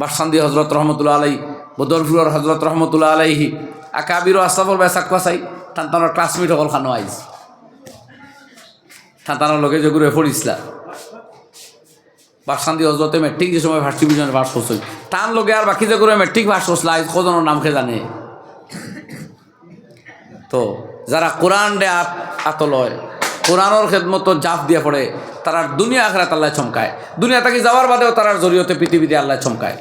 বাসান্দি হজরত রহমতুল্লাহ আলাই বদরফুর হজরত রহমতুল্লাহ আলাইহি আকাবির আস্তাফর বেসাক কাসাই তান্তানোর ক্লাসমেট সকল খানো আইজ। তান্তানোর লগে ঘুরে পড়িছিলা। বাসান্দি হজরতে মেট্রিক যে সময় ফার্স্ট ডিভিশনে পাস করছিল, তার লগে আর বাকি করে মেট্রিক পাস করছিল, আইজ কজনের নাম খে জানে? তো যারা কোরআন ডে আত আতলয় কোরআনের খেদমতো জাফ দিয়ে পড়ে তারা দুনিয়া আখরাত আল্লাহ চমকায়। দুনিয়া তাকে যাওয়ার বাদেও তারার জরিয়তে পৃথিবীতে আল্লাহ চমকায়।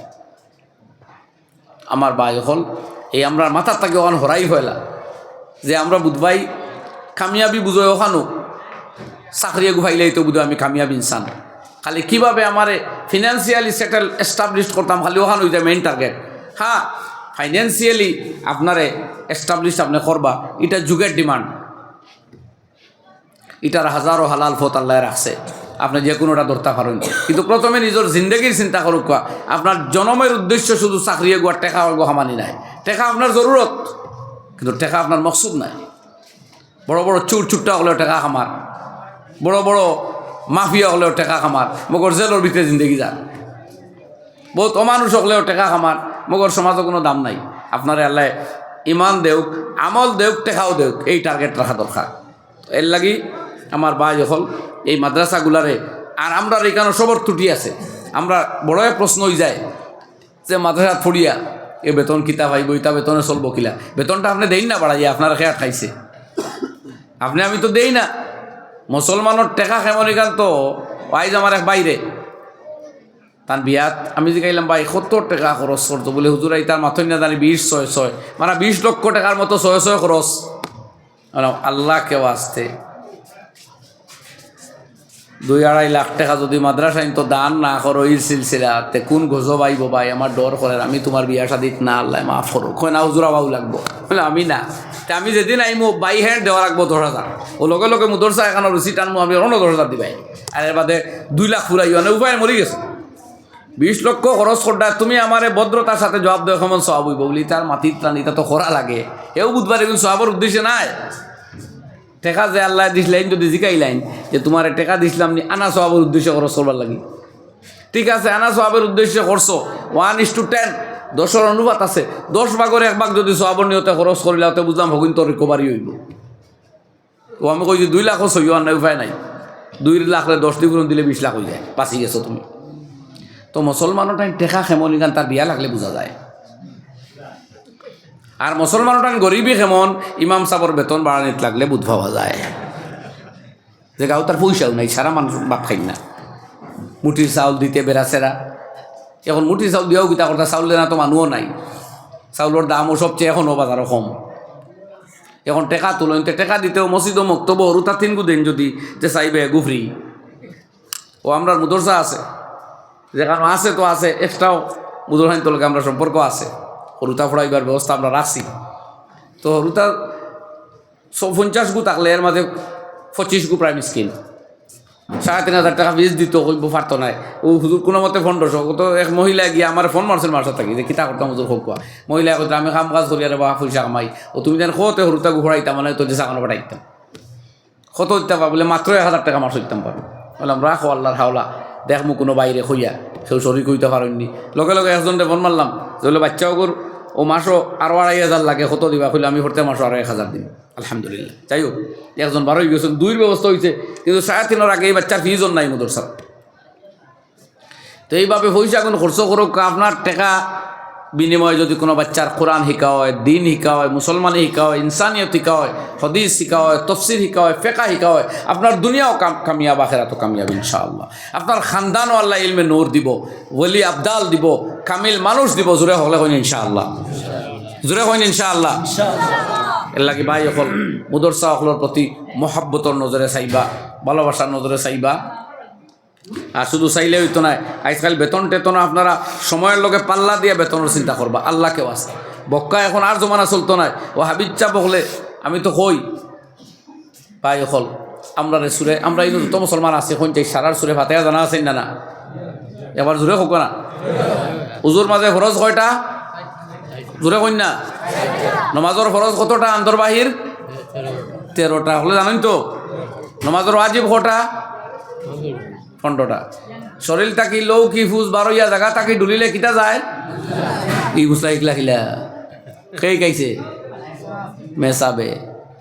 আমার বাই হল, এই আমরা মাথার তাকে ওখান হরাই হইলা যে আমরা বুধবাই কামিয়াবি বুঝোয় ওখানো, চাকরিয়ে গুভাইলেই তো বুধ আমি কামিয়াবি ইনসান। খালি কীভাবে আমার ফিনান্সিয়ালি সেটেল এস্টাবলিশ করতাম, খালি ওখানে ওইটা মেইন টার্গেট হ্যাঁ ফাইন্যান্সিয়ালি আপনারে এস্টাবলিশ আপনি করবা, এটা যুগের ডিমান্ড এটার হাজারো হালাল ফত আল্লাহ রাখছে। আপনি যে কোনোটা ধরতে পারেন। কিন্তু প্রথমে নিজের জিন্দগির চিন্তা করুক। আপনার জনমের উদ্দেশ্য শুধু চাকরি গোয়া টেকা গোহামানি নাই। টেকা আপনার জরুরত, কিন্তু টেকা আপনার মকসুদ নাই। বড় বড় চুর চুট্টা হলেও টেকা খামার। বড় বড় মাফিয়া হলেও টেকা খামার। মগর জেলের ভিতরে জিন্দগি যান। বহুত অমানুষ হলেও টেকা খামার। মগর সমাজও কোনো দাম নাই। আপনার আল্লাহ ইমান দেউক, আমল দেউক, টেকাও দেউক, এই টার্গেট রাখা দরকার এর লাগি আমার বাই হল এই মাদ্রাসাগুলারে। আর আমরা এখানে সবর ত্রুটি আছে। আমরা বড় প্রশ্ন হয়ে যায় যে মাদ্রাসা ফুড়িয়া এ বেতন কিতা পাইব ইতা বেতনে চলবো কিলা? বেতনটা আপনি দেই না বাড়াইয়া আপনার খেয়া খাইছে? আপনি আমি তো দেই না। মুসলমানের টেকা খেমনি গান তো আইজ আমার এক বাইরে। তার বিয়াত আমি যে গাইলাম ভাই সত্তর টাকা খরচ করতো বলে হুজুরাই তার মাথই না জানি বিশ ছয় ছয়। মানে বিশ লক্ষ টাকার মতো ছয় ছয় খরচ বললাম, আল্লাহ কেউ আসতে দুই আড়াই লাখ টাকা যদি মাদ্রাসায় তো দান না করো, এই সিলসিলা তে কোন গজব আইব ভাই? আমার ডর করে আমি তোমার বিয়া শাদিত না, আল্লাহ মাফ করো কয় না হুজুরা বাবু লাগবো। বলে, আমি না। তে আমি যেদিন আইমো, বাই হ্যান্ড দেওয়া লাগবো দশ হাজার। ও লগে লগে মুদরসা এখানে রুচি টানবো আমি অন্য দশ হাজার দিবাই। আর এর বাদে দুই লাখ ফুরাই মানে উপায় মরি গেছে। বিশ লক্ষ খরচ করটা তুমি আমার ভদ্রতার সাথে জবাব দেওয়া কেমন সব হইব। বলি, তার মাটির টান, এটা তো করা লাগে। এও বুধবার এগুলো সবের উদ্দেশ্যে নাই। টেকা যে আল্লাহ দিছিলেন যদি জিকাই লাইন, যে তোমার টেকা দিছিলাম নি, আনা সবের উদ্দেশ্যে খরচ করবার লাগি। ঠিক আছে, আনা সবের উদ্দেশ্যে করছ ওয়ান ইস টু টেন দশের অনুপাত আছে। দশ ভাগের এক ভাগ যদি সবের নিয়তে খরচ করিলে, তো বুঝলাম ভগিন তোর রিকভারি হইব। ও আমি কই যে দুই লাখও সই আর নাই উপায় নাই। দুই লাখলে দশ দ্বিগুণ দিলে বিশ লাখ হয়ে যায়। বাঁচি গেছো তুমি। তো মুসলমানের টাইম টেকা খেমনি গান তার বিয়া লাগলে বোঝা যায়। আর মুসলমানের টাইম গরিবই খেমন ইমাম সাবর বেতন বাড়ানিত লাগলে বুধ পাওয়া যায়। যে গাও তার পয়সাও নাই সারা মানুষ বাপ খাই না। মুঠির চাউল দিতে বেড়াছেরা এখন মুঠির চাউল দিয়েও গীতা কথা, চাউল দেনা তো মানুহও নাই। চাউলের দামও সবচেয়ে এখনও বাজারও কম। এখন টেকা তুলেন টেকা দিতেও মসজিদও মক্তব হরুতা তিন গুদিন যদি যে চাইবে গুফরি ও আমরা মুদরসা আছে। যেখানে আছে তো আছে এক্সট্রাও মুদরহাইন তোলকে আমরা সম্পর্ক আছে। হরুতা ফোড়াইবার ব্যবস্থা আমরা রাখছি তো সব পঞ্চাশ গু থাকলে এর মাঝে পঁচিশ গু প্রাইম স্কিন সাড়ে তিন হাজার টাকা ফিস দিত হইব পারতো নাই। ও হুজুর কোনো মতে ফোন দর্শক তো এক মহিলা গিয়ে আমার ফোন মারছেন মারসার থাকি, যে কিতা করতাম হুজুর হোক মহিলা কইতে আমি কাম কাজ করি আরে বা পয়সা কামাই। ও তুমি যেন কতে হরুতা ঘোরাইতাম মানে তো যে সাকানো পাঠাইতাম কত দিতাম বলে মাত্র এক হাজার টাকা মাস দিতাম পারব বললাম রাখো আল্লাহর হাওলা। দেখ মু কোনো বাইরে খুইয়া সেও শরীর কইতে পারেননি। লগে লগে একজনটা ফোন মারলাম ধরলে বাচ্চাও কর ও মাসও আরও আড়াই হাজার লাগে, কত দিবা? খুলে আমি প্রত্যেক মাসও আড়াই হাজার দিন আলহামদুলিল্লাহ। যাই হোক একজন বারোই গেছেন দুইয়ের ব্যবস্থা হয়েছে কিন্তু সাড়ে তিনের আগে এই বাচ্চার ফিজন নাই মদরসার। তো এইভাবে পয়সা কোনো খরচ করুক, আপনার টাকা বিনিময়ে যদি কোনো বাচ্চার কোরআন শিকা হয়, দিন শিকা হয়, মুসলমানি শিকা হয়, ইনসানিয়ত শিকা হয়, হদিস শিকা হয়, তফসির শিকা হয় ফেকা শিকা হয়, আপনার দুনিয়াও কাম, কামিয়াব আখেরাতো কামিয়াব ইনশাআল্লাহ। আপনার খানদানও আল্লাহ ইলমে নূর দিব, ওলি আবদাল দিব, কামিল মানুষ দিব, জোরে হলে হইন ইনশাআল্লাহ। জোরে হইন ইনশাআল্লাহ। এর লাগে ভাই অকল মুদরসা অকলের প্রতি মহাব্বতর নজরে চাইবা, ভালোবাসার নজরে চাইবা। আর শুধু চাইলে হইতো না আজকাল বেতন টেতন আপনারা সময়ের লগে পাল্লা দিয়ে বেতনের চিন্তা করবা আল্লাহকেও আছে। বক্কা এখন আর জমানা চলতো না ও হাবিচ্চা বকলে, আমি তো কই পাই হল আমরা সুরে, আমরা এই যত মুসলমান আছে, এখন চাই সারার সুরে ভাতে জানা আছেন না না? এবার জোরে হোক না। উজুর মাঝে ফরজ কয়টা? জোরে না। নমাজর ফরজ কতটা? আন্তর বাহির তেরোটা। হলে জানেন তো? নমাজর ওয়াজিব কটা? পনেরোটা শরীর তাকি লৌ কি ফুস বারোইয়া জায়গা তাকি ডুলিলে কিটা যায়? ই বুসলা ইকলা খিলা সেই কাইছে মেসাবে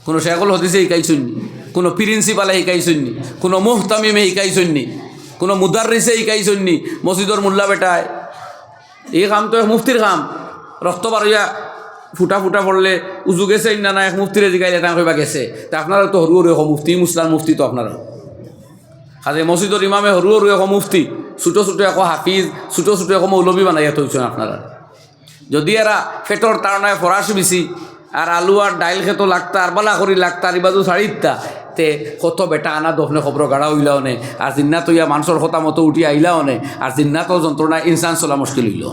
কোনো শেখল হদিসে শিকাইছুন নি? কোনো প্রিন্সিপালে শিকাইছুন নি? কোনো মুহতামিমে শিকাইছুন নি? কোনো মুদারিসে শিকাইছুন নি? মসজিদর মোল্লা বেটায় এই কাম তো এক মুফতির কাম রক্ত বারইয়া ফুটা ফুটা পড়লে উজু গেছে না এক মুফতিরে জিগাইলে তা গেছে। তা আপনারা তো হরু হরু মুফতি মুসলাম মুফতি তো আপনারা হাজে মসজিদর ইমামে হরু হরু এখন মুফতি, ছোটো ছোটো এখন হাফিজ, ছোটো ছোটো এখন মৌলবী বানাইয়া থইছেন আপনারা। যদি এরা ফেটর তাড়নায় ফরাস বেশি আর আলু আর ডাইল খেত লাগতা, আর বালা করি লাগতা, আর ইবাদু শাড়িতা তে কত বেটা আনা দফনে খবর গাড়া হইলাও নে আর জিন্নাত ইয়া মানুষের কথা মতো উঠি আইলাও নে আর জিন্নাত যন্ত্রণা ইনসান চলা মুশকিল হইল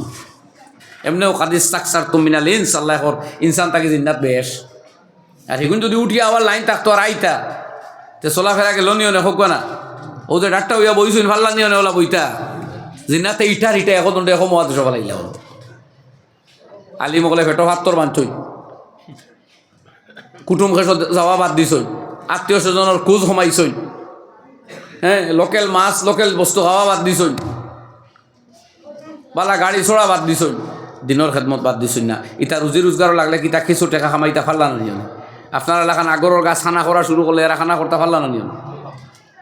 এমনিও কাদিস সাকসার তুমিনাল ইনস আল্লাহর ইনসান তাকে জিন্নাত বেশ আর সেগুন যদি উঠি আবার লাইন থাকতো আর আইতা। তে চলাফেরা গেল নিও নে হোক না? ও যে ডাক্তার হইয়া বইছুন ভাল্লা নিও নে ওলা বইতা জিন্নাতে ইটার ইটা এখন দণ্ডে এখন মহাদেশ বলাইলা হলো আলি মগলে ফেটো ভাত্তর বাঞ্চই। কুটুম খেস যাওয়া বাদ দিছই। আত্মীয় স্বজনের খোঁজ সোমাইছই। হ্যাঁ লোকেল মাছ, লোকেল বস্তু খাওয়া বাদ দিছই। বালা গাড়ি চড়া বাদ দিছই। দিনের খেদমত বাদ দিছই না। ইটা রুজি রোজগারও লাগলে কিতা কিছু টেকা খামাইতা ফাল্লা না নিয়ম আপনার এলাকান আগরের গাছ খানা করা শুরু করলে এরা খানা করতে পারলা না নিয়ম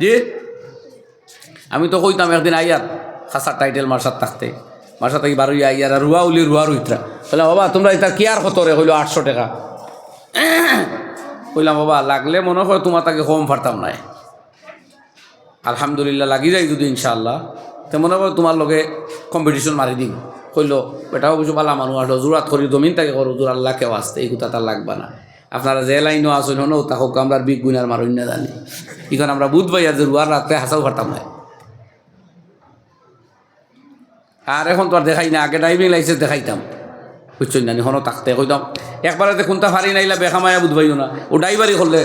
জি? আমি তো কইতাম একদিন আইয়ার খাসার টাইটেল মার্সার থাকতে। মার্সার থাকি বারো আইয়ার আর রুয়া উলি রুয়া রুইত্রা। বললাম বাবা, তোমরা এটা কি আর কত রে? হইল আটশো টাকা। কইলাম, বাবা, লাগলে মনে হয় তোমার তাকে কম ফারতাম নাই। আলহামদুলিল্লাহ, লাগি যাই যদি ইনশাআল্লাহ। তে মনে করো তোমার লগে কম্পিটিশন মারি দিম। কইল এটাও কিছু পালা মানুষ আসলো, জোরাত করি, জমিন তাকে করো, জোর আল্লাহ কেউ আসতে, এই কথা তার লাগবা না। আপনারা যে লাইনও আসুন হনো তাকে আমরা বিগ গুনার মারুন না জানি। এখন আমরা বুধ ভাইয়া যে রুয়ার রাখতে হাসাও ফারতাম নাই। আর এখন তো আর দেখাই না, আগে ড্রাইভিং লাইসেন্স দেখাইতাম। বুঝছেন জানি হনো থাকতে কইতাম একবারে দেখুন তা ফারি নাইলা বেখামায়া বুধবাইও না। ও ড্রাইভারই করলে,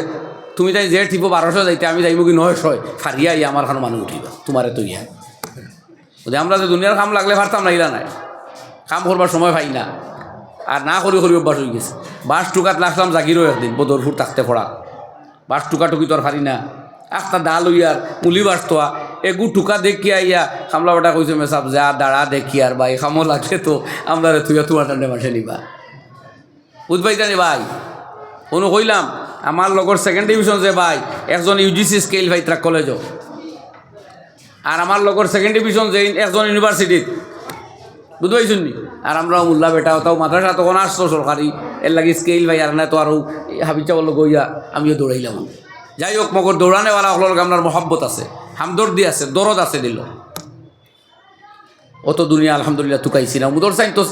তুমি তাই যে ঠিপ বারোশো যাইতে, আমি যাইব কি নয়শো ফারিয়া ইয়া আমার খানো মানুষ উঠিবা, তোমারে তো ইয়া। ওদের আমরা যে দুনিয়ার কাম লাগলে পারতাম না নাই। কাম করবার সময় পাই না। আর না করি করি অভ্যাস হয়ে গেছে। বাস টুকাত লাগলাম জাগিরও একদিন, বদরপুর থাকতে পড়া। বাস টুকা টুকি তোর পারি না। ডাল হইয়ার, মুলি বাসতোয়া এগু টুকা দেখিয়া ইয়া কামলা বেটা কইছে মেসাব যা দাঁড়া দেখি আর ভাই খামো লাগছে তো আমরা তুই তোমার টান্ডে মাসে নিবা। বুঝবাই জানি ভাই? অনু কইলাম, আমার লগর সেকেন্ড ডিভিশন যে ভাই, একজন ইউজিসি স্কেল ভাই ট্রাক কলেজও আর আমার লগর সেকেন্ড ডিভিশন যে, একজন ইউনিভার্সিটিত বুঝবাইছুন নি? আর আমরা মোল্লা বেটা, তাও মাথা মাদ্রাসা তখন আসছো সরকারি এর লাগি স্কেল ভাই আর না তো আরও হাবিচা বলল গইয়া আমিও দৌড়াইলাম যাই হোক মগর দৌড়ানেওয়ালা হলোর আপনার মহব্বত আছে। হামদর্দি আছে দরদ আছে দিল। অত দুনিয়া আলহামদুলিল্লাহ তুকাইছি না। মুদর সাইন তো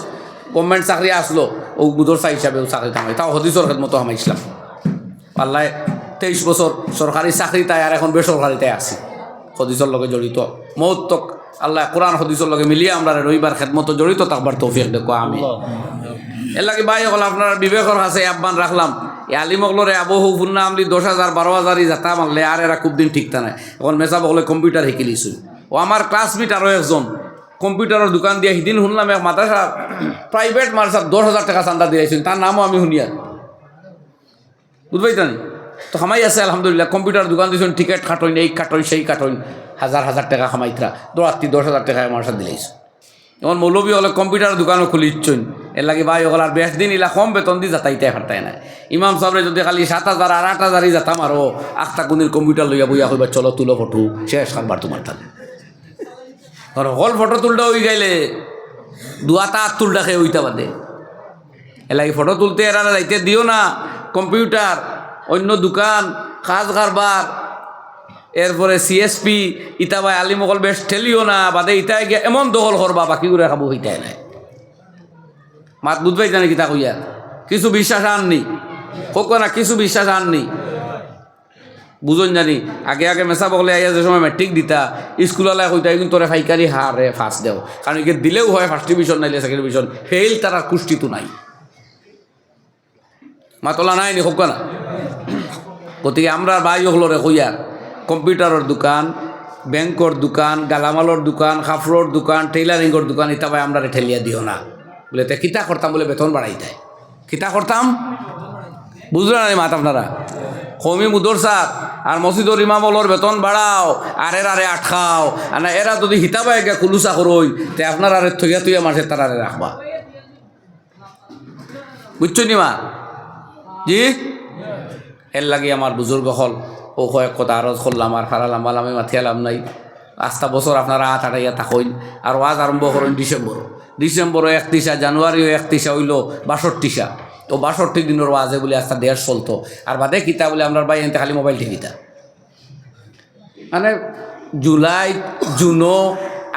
গভর্নমেন্ট চাকরি আসলো ও মুদর সাই হিসাবে চাকরি কামাই তাও হদিসর মতো হামাইছিলাম পাল্লায় তেইশ বছর সরকারি চাকরি তাই আর এখন বেসরকারি তাই আছি। হদিসর লগে জড়িত। মহত্তক আল্লাহ কোরআন হদিসর লগে মিলিয়ে আমরা রবিবার খেদমত জড়িত তাকবার তৌফিক দেখো আমি এর লাগে ভাই হল আপনার বিবেকর কাছে আহ্বান রাখলাম। এ আলিমগলরে আবহু ফুন্না আমলি দশ হাজার, বারো হাজারই যাতা মারলে আর এরা খুব দিন ঠিক নাই এখন মেসা বগলে কম্পিউটার শিকি লিছোঁ। ও আমার ক্লাসমেট আরও একজন। কম্পিউটারের দোকান দিয়ে সিদিন শুনলাম এক মাদ্রাসা প্রাইভেট মাদ্রাসা দশ হাজার টাকা চান্দা দিয়েছিল তার নামও আমি শুনি আর বুঝবাই জানি? তো খামাই আছে, আলহামদুলিল্লাহ। কম্পিউটার দোকান দিয়েছেন টিকেট কাটইন এই কাটইন সেই কাটইন হাজার হাজার টাকা খামাইতরা দৌড়াত্তি দশ হাজার টাকা আমার সাথে দিলাইছ এখন মৌলবী হলে কম্পিউটার দোকানও খুলি ইচ্ছন। এর লাগে ভাই ওগুলো আর বেশ দিন ইলা কম বেতন দি যাতাইতে ফাটাই না ইমাম সাহেবরে যদি খালি সাত হাজার আর আট হাজারই যাতাম আরও আখটা গুণের কম্পিউটার লইয়া বইয়া কইবা, চলো তুলো ফটো, শেষ খাবার তোমার তাহলে আর হল ফটো তুলটা হয়ে গেলে দুয়াতা আট তুলটা খেয়ে ওইটা বাদে। এলাকি ফটো তুলতে এরা যাইতে দিও না। কম্পিউটার, অন্য দোকান, কাজ কারবার এরপরে সিএসপি ইটা ভাই আলিমকল বেশ ঠেলিও না, বাদে ইটাই গিয়ে এমন দখল করবা, বাকি করে খাব ইটাই নাই। মাত বুঝবাই জানি কিতা কইয়া কিছু বিশ্বাস আননি হোক না, কিছু বিশ্বাস আননি বুঝন জানি, আগে আগে মেসা বকলে আইয়া যে সময় মেট্রিক দিতা, স্কুলালে কইতা কিন্তু তোরে ফাইকারি হারে ফার্স্ট দেও। কারণ একে দিলেও হয় ফার্স্ট ডিভিশন নাইলে সেকেন্ড ডিভিশন ফেল তারা কুষ্টিতো নাই। মাতলা নাই নি হোক না? গতিকে আমরা বাই হলরে কইয়ার কম্পিউটারের দোকান ব্যাংকর দোকান গালামালর দোকান কাপড়র দোকান টেইলারিংয়ের দোকান এটা ভাই আমরা ঠেলিয়া দিও না। বলে, তে কিতা করতাম বলে, বেতন বাড়াই দেয় কিতা করতাম বুঝলেন না মাত আপনারা? কমি মুদর সার আর মসজিদর ইমামলর বেতন বাড়াও আর এর আরে আটকাও আর না এরা যদি হিতাবাই গে কুলুসা করই তে আপনার আরে থইয়া তুইয়া মাসে তার আরে রাখবা বুঝছ নি মা? জি? এর লাগি আমার বুজুর্গ হল। ও কয়েক কথা আরজ করলাম, আর হারালাম বালাম মাথিয়ালাম নাই। আস্তা বছর আপনারা আট আটাইয়া থাকইন আর ওয়াজ আরম্ভ করেন ডিসেম্বর। ডিসেম্বর একত্রিশা জানুয়ারিও একত্রিশা হইল বাষট্টিশা। তো বাষট্টি দিনের ওয়াজে বলে আস্তা দেড় চলতো। আর বাদে কিতা বলে আপনার বাই এনতে খালি মোবাইল টিভিটা। মানে জুলাই জুনো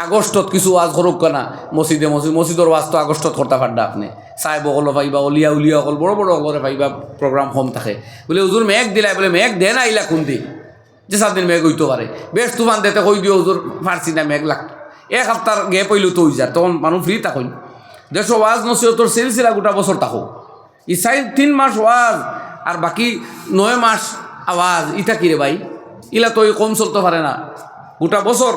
আগস্টত কিছু ওয়াজ করুক না মসজিদে মসজিদ মসজিদর ওয়াজ তো আগস্টত করতে পারডা আপনি। সাহেব অকল পাইবা অলিয়া উলিয়া অকল, বড় বড় অকলরে পাইবা প্রোগ্রাম কম থাকে। বলে হুজুর মেঘ দিলাই, বলে মেঘ দে না আইলা কোন যে সাত দিন মেঘ হইতে পারে বেশ তুফান দেতে কই দিও হুজুর ফার্সি না মেঘ লাগ এক সপ্তাহ গে পইলেও তো হয়ে যায় তখন মানুষ ফ্রি থাকুন দেশ ওয়াজ নসিহতর সিলসিলা গোটা বছর থাকো ই চাই তিন মাস ওয়াজ আর বাকি নয় মাস আওয়াজ ইটা কিরে ভাই? ইলা তো কম চলতে পারে না। গোটা বছর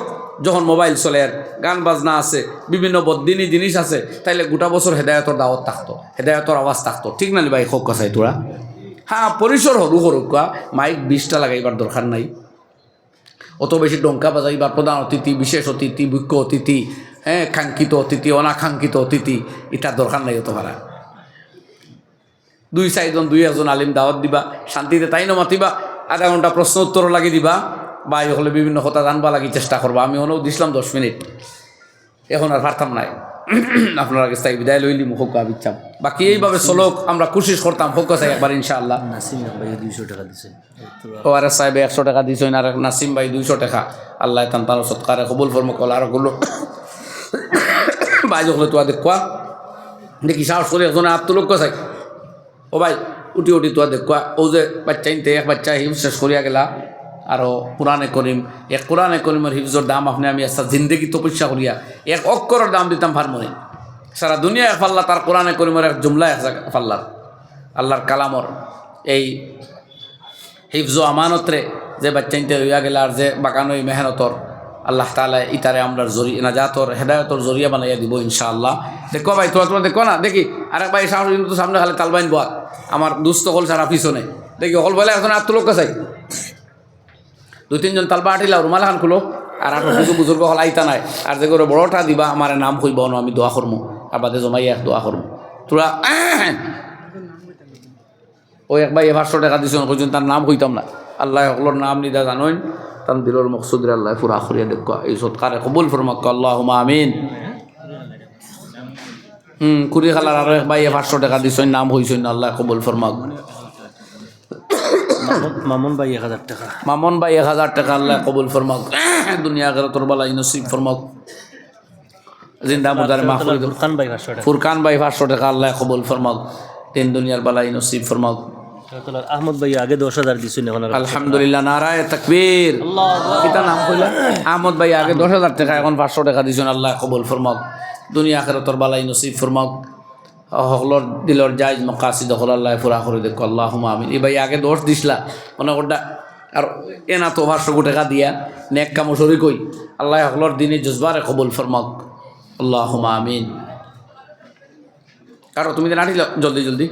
যখন মোবাইল চলে, আর গান বাজনা আছে, বিভিন্ন বদিনী জিনিস আছে, তাইলে গোটা বছর হেদায়তর দাওয়াত থাকতো হেদায়তর আওয়াজ থাকতো। ঠিক না ভাই হোক কথাই তোরা হ্যাঁ পরিসর সরু সরু কোয়া মাইক বিশটা লাগাইবার দরকার নাই। অত বেশি ডঙ্কা বাজাইবার প্রধান অতিথি, বিশেষ অতিথি, মুখ্য অতিথি হ্যাঁ কাঙ্ক্ষিত অতিথি অনাকাঙ্ক্ষিত অতিথি এটার দরকার নাই অত ভাড়া। দুই চাৰিজন, দুই এজন আলিম দাওয়াত দিবা, শান্তিতে তাই নমাতিবা আধা ঘণ্টা প্রশ্ন উত্তর লাগি দিবা। বা হলে বিভিন্ন কথা জানবা লাগি চেষ্টা করবা। আমি অনেক দিছিলাম দশ মিনিট। এখন আর পারতাম নাই। আপনার কাছে বিদায় লইলি মুখ ইচ্ছাম বাকি এইভাবে চলক আমরা কোশিশ করতাম হোক চাই একবার ইনশাআল্লাহ। নাসিম ভাই দুইশো টাকা দিচ্ছেন ও আর সাহেব একশো টাকা দিছেন আর নাসিম ভাই দুইশো টাকা। আল্লাহ তান তার সৎকারে কবুল ফর্ম কল আরগুলো ভাই যখন তো দেখুয়া দেখি সাহস করে একজন আত্মলোক চাই ও ভাই উঠি উঠি তো দেখুয়া ও যে বাচ্চা ইনতে এক বাচ্চা হিম শেষ করিয়া গেলা। আরও কোরআনে করিম, এক কোরআনে করিমের হিফজর দাম আপনি আমি একটা জিন্দগি তপস্যা করিয়া এক অক্ষরের দাম দিতাম ফার্মনে সারা দুনিয়া পাল্লা তার কোরআনে করিমের এক জুমলা এক পাল্লার আল্লাহর কালামর এই হিফজ আমানতরে যে বাচ্চাইতে হইয়া গেল আর যে বাগানই মেহনতর, আল্লাহ তালা ইতারে আমরা জরি, নাজাতর, হেদায়তর জরিয়া বানাইয়া দিব ইনশাআল্লাহ। দেখো ভাই তোরা তোমরা দেখো না? দেখি, আরেক ভাই সাহস কিন্তু সামনে খালি তালবাইন বাদ আমার দুস্থ হল সারা পিছনে। দেখি হল বলে এখন আত্মলোক চাই দুই তিনজন তালবা আটিলা রুমাল খান খুলো। আর কিছু বুজুর্গ হল আইতা নাই। আর যে করে বড়টা দিবা আমার নাম কইব ন আমি দোয়া করমু আর বাদে জমাই এক দোয়া করমু তোরা ওই এক ভাই পাঁচশো টাকা দিছেন কইছেন তার নাম কইতাম না। আল্লাহ সকলের নাম নিদা জানোইন। তার দিলর মকসুদের আল্লাহ পুরা করিয়া দেখো এই সৎকারে কবুল ফরমাক আল্লাহ আমিন। হুম কুড়ি খালার আর এক ভাই পাঁচশো টাকা দিছেন নাম হইছেন আল্লাহ কবুল ফরমাক মামুন- মামুন ভাই এক হাজার টাকা। মামন ভাই এক হাজার টাকা আল্লাহ কবুল ফরমাক। দুনিয়া করে তোর বালাই নসিব ফরমাক। জিন্দা মুদারে ফুরকান ভাই পাঁচশো টাকা। ফুরকান ভাই পাঁচশো টাকা আল্লাহ কবুল ফরমাক। তিন দুনিয়ার বালাই নসিব ফরমাক। আহমদ ভাই আগে দশ হাজার দিচ্ছেন এখন আলহামদুলিল্লাহ নারায় তাকবীর। কিতা নাম কইলা? আহমদ ভাই আগে দশ হাজার টাকা এখন পাঁচশো টাকা দিছেন আল্লাহ কবুল ফরমাক। দুনিয়া আখেরাতর বালাই নসিব ফরমাক। সকলের দিলর জায়জ মকাসি দখল আল্লাহ ফুরা করে দেখো আল্লাহ আমিন। এই ভাই আগে দোষ দিসলা মনে করটা আর এনা তো পাঁচশো টাকা দিয়া নেক কামো সরি কই। আল্লাহ সকলের দিনে জজবারে কবুল ফরমাক আল্লাহ আমিন। কারও তুমি আঠিল জলদি জলদি।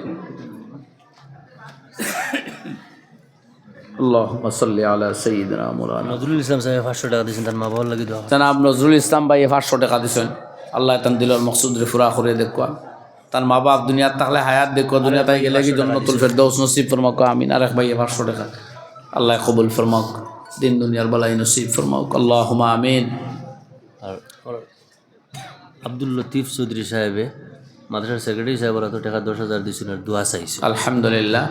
নজরুল ইসলাম সাহেব পাঁচশো টাকা দিচ্ছেন তার মা বাবার লাগে দেওয়া জনাব নজরুল ইসলাম ভাই পাঁচশো টাকা দিছেন। আল্লাহ তান দিলর মকসুদ ফুরা করে দেখুয়া তার মা বাপ দুনিয়ার থাকলে হায়াত দেখো দুনিয়া তাই গেলে কি জন্নতুল ফেরদৌস নসিব ফরমাক আমিন। আর এক ভাই পাঁচশো টাকা আল্লাহ কবুল ফরমাক। দিন দুনিয়ার বলাই নসিব ফরমাক। আল্লাহ আমিন। আব্দুল লতিফ চৌধুরী সাহেবে মাদ্রাসার সেক্রেটারি সাহেব এত টাকা দশ হাজার আর দোয়া চাইছে। আলহামদুলিল্লাহ।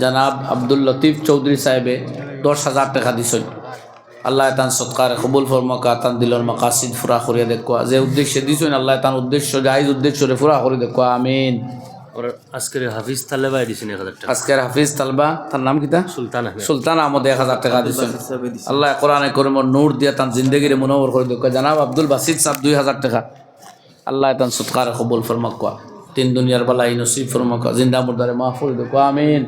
জনাব আব্দুল লতিফ চৌধুরী সাহেবে দশ হাজার টাকা দিছেন। আল্লাহ তান সৎকার কবুল ফরমাকা তান দিলর মাকাসিদ ফুরা করিয়া দেখুয়া যে উদ্দেশ্যে দিছেন আল্লাহ তান উদ্দেশ্য জাহিজ উদ্দেশ্যে ফুরা করে দেখুয়া আমিন। আজকের হাফিজ তালে ভাই দিচ্ছেন এক হাজার টাকা। আজকের হাফিজ তালবা তার নাম কিতা সুলতান আহমেদ। সুলতান আহমদ এক হাজার টাকা দিচ্ছেন আল্লাহ কোরআনে করিম নূর দিয়া তান জিন্দগির মনোবর করে দেখুয়া জানাব আব্দুল বাসিদ সাহেব দুই হাজার টাকা। আল্লাহ তান সৎকার কবুল ফরমাকা তিন দুনিয়ার বালাই নসিব ফরমাকা জিন্দা মুর্দারে মাহফুজ দেখুয়া আমিন।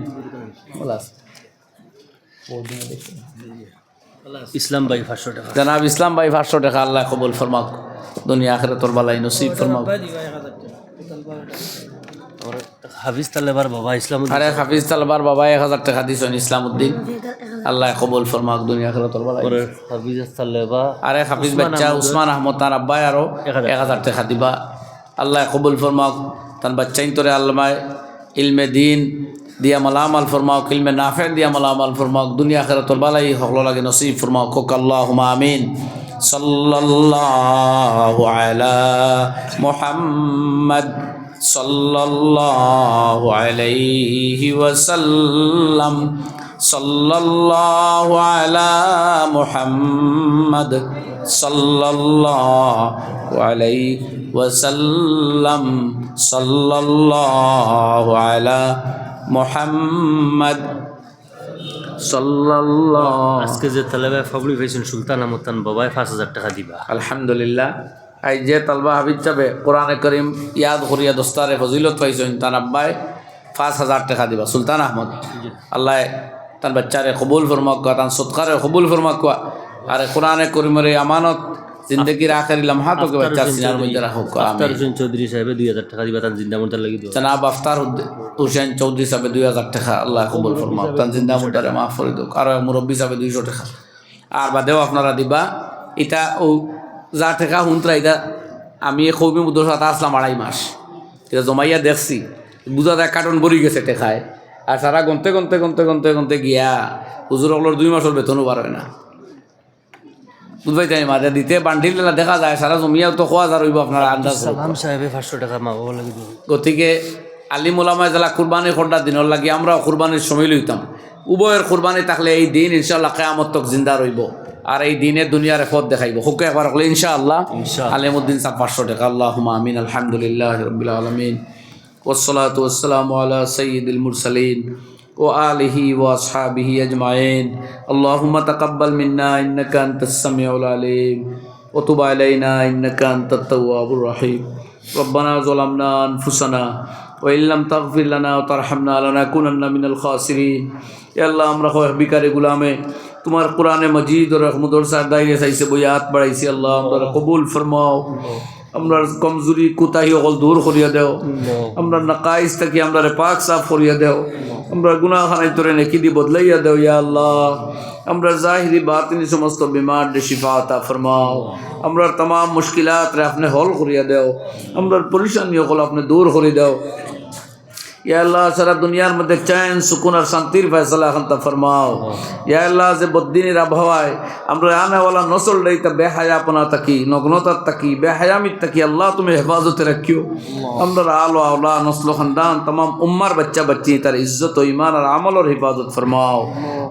ইসলাম ভাই পাঁচশো টাকা। জনাব ইসলাম ভাই পাঁচশো টাকা আল্লাহ কবুল ফরমাক। দুনিয়া আখেরে তোর বালাই নসিব ফরমাক। হাফিজ তালেবার বাবা ইসলাম আরে হাফিজ তালবার বাবা এক হাজার টাকা দিছেন ইসলাম উদ্দিন আল্লাহ কবুল ফরমাক দুনিয়া খেলা তোর বালাই। পরে হাফিজ তালেবা। আরে হাফিজ বাচ্চা উসমান আহমদ তার আব্বাই আরও এক হাজার। টাকা দিবা। আল্লাহ কবুল ফরমাক তার বাচ্চাইন তোরে আল্লামায়। ইলমে দিন দিয়া মালামাল ফরমাওক ইলমে নাফে দিয়া মালামাল ফরমাওক দুনিয়া খেলা তোর বালাই হকলো লাগে নসিব ফরমাওক কোক আল্লাহ আমিন সাল্লাল্লাহু আলা মুহাম্মদ সাল্লাল্লাহু আলাইহি ওয়াসাল্লাম সাল্লাল্লাহু আলা মুহাম্মদ সাল্লাল্লাহু আলাইহি ওয়াসাল্লাম সাল্লাল্লাহু আলা মুহাম্মদ আজকে যে তালেবায় ফাবলি পাইছেন সুলতান তান বাবায় পাঁচ হাজার টাকা দিবা। আলহামদুলিল্লাহ। আই যে তালবা হাবিজ যাবে কোরআনে করিম ইয়াদ করিয়া দোস্তারে ফজিলত পাইছেন তার আব্বাই পাঁচ হাজার টাকা দিবা সুলতান আহমদ। আল্লাহ তার বাচ্চারে কবুল ফরমাক তার সৎকারে কবুল ফরমাক। আরে কোরআনে করিমের আমানত জিন্দগির আখেরি লম্হা তোকে বাচ্চার সিনার মধ্যে রাখো আফতার হোসেন চৌধুরী সাহেবে দুই হাজার টাকা দিবা তার জিন্দা মন্দার লাগি দিও জনাব আফতার হুসেন চৌধুরী সাহেব দুই হাজার টাকা আল্লাহ কবুল ফরমাক। তার জিন্দা মুদারে মাফ করে দোক আর মুরব্বী সাহেব দুইশো টাকা। আর বাদেও আপনারা দিবা ইটা ও যা টাকা হুন্তরা এটা আমি খুবই মুদর সাথে আসলাম আড়াই মাস। এটা জমাইয়া দেখছি বুঝা যায় কার্টন ভরি গেছে টেকায়। আর সারা গনতে গন্তে গনতে গনতে গনতে গিয়া হুজুর অগলোর দুই মাসের বেতনও বার হয় না। বুঝবাইতে আমি মাঝে দিতে না দেখা যায় সারা জমিয়াও তো খোয়া যার হইব আপনার আন্দাজ সালাম সাহেবে পাঁচশো টাকা গতিকে আলিম ওলামায় যারা কুরবানির খোঁটা দিনের লাগে আমরাও কুরবানির সময় লইতাম উভয়ের কুরবানি থাকলে এই দিন ইনশাল্লাহ কেয়ামত জিন্দা রইব আর এই দিনে দুনিয়ার পথ দেখাইব। হুকে একবার হলে ইনশাআল্লাহ আলিমুদ্দিন সাহ পাঁচশো টাকা। আল্লাহ আমিন আলহামদুলিল্লাহ রবিল আলমিন। ওসলাত ওসালাম আল্লাহ সঈদ মুরসালিন। وآله وأصحابه أجمعين اللهم تقبل منا إنك أنت السميع العليم وتب علينا إنك أنت التواب الرحيم ربنا ظلمنا أنفسنا وإن لم تغفر لنا وترحمنا لنكونن من الخاسرين يا الله আমরা হয় বিকারে গুলামে তোমার কোরআনে মজিদ ও রহমতুল সাহেব দাইরে চাইছে বইয়াত বাড়াইছি আল্লাহ আমরা কবুল ফরমাও আমরা কমজোরি কোতাহি অকল দূর করিয়া দেও আমরা নাকাইজ থাকি আমরা পাক সাফ করিয়া দেও ہمارا گناہ خانے کی بدلیہ دوں یا اللہ؟ ہمارا ظاہری بات نہیں سمست بیمارا فرماؤ۔ ہمارا تمام مشکلات رپورٹ ہل کر پلیشانیہ کو آپ نے دور کر ইয়া আল্লাহ সারা দুনিয়ার মধ্যে চাইন সুকুন আর শান্তির ফয়সলা এখন তা ফরমাও। ইয়া আল্লাহ যে বদিনের আবহাওয়ায় আমরা আনাওয়ালা নসল ডাইতা বেহায়াপনা তাকি নগ্নতার তাকি বেহায়ামির তাকি আল্লাহ তুমি হেফাজতে রাখিও। আমরা আলো আওলা নসল খানদান তাম উম্মার বাচ্চা বাচ্চি তার ইজ্জত ও ইমান আর আমলর হেফাজত ফরমাও।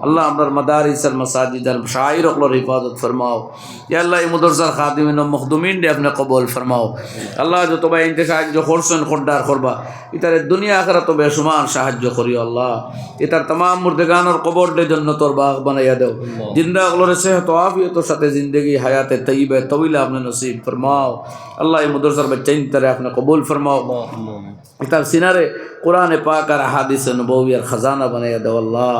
আল্লাহ। আপনার মাদারিস আর মাসাজিদ আর শাহির অকলর হেফাজত ফরমাও। ইয়া আল্লাহ মুদরসার খাদিমিন মখদুমিন ডে আপনি কবল ফরমাও। আল্লাহ যত বা ইন্তে সাহায্য করছেন খোড্ডার করবা ইতারে দুনিয়া আখের তো বেসমান সাহায্য করি আল্লাহ। এটার তাম মুর্দেগানোর কবর দে জন্য তোর বাঘ বানাইয়া দেও। জিন্দা গুলোর সেহত আফিয়তর সাথে জিন্দগি হায়াতে তৈবে তবিলা আপনি নসিব ফরমাও। আল্লাহ এই মুদরসার বাচ্চা চিন্তারে আপনি কবুল ফরমাও। ইতার সিনারে কোরআনে পাক আর হাদিস নবী আর খাজানা বানাইয়া দেও আল্লাহ।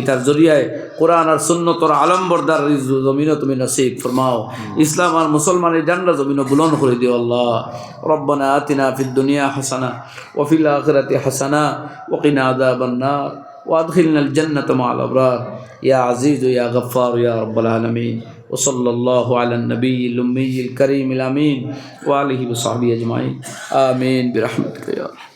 ইতার জরিয়ায় কোরআন আর সুন্নতর আলম বরদার জমিনও তুমি নসিব ফরমাও ইসলাম আর মুসলমানের জান্নাত জমিনও বুলন করে দিও আল্লাহ ربنا آتنا في الدنيا حسنة وفي الآخرة حسنة وقنا عذاب النار وأدخلنا الجنة مع الأبرار يا عزيز يا غفار يا رب العالمين وصلى الله على النبي الأمي الكريم الأمين وآله وصحبه أجمعين آمين برحمتك يا رب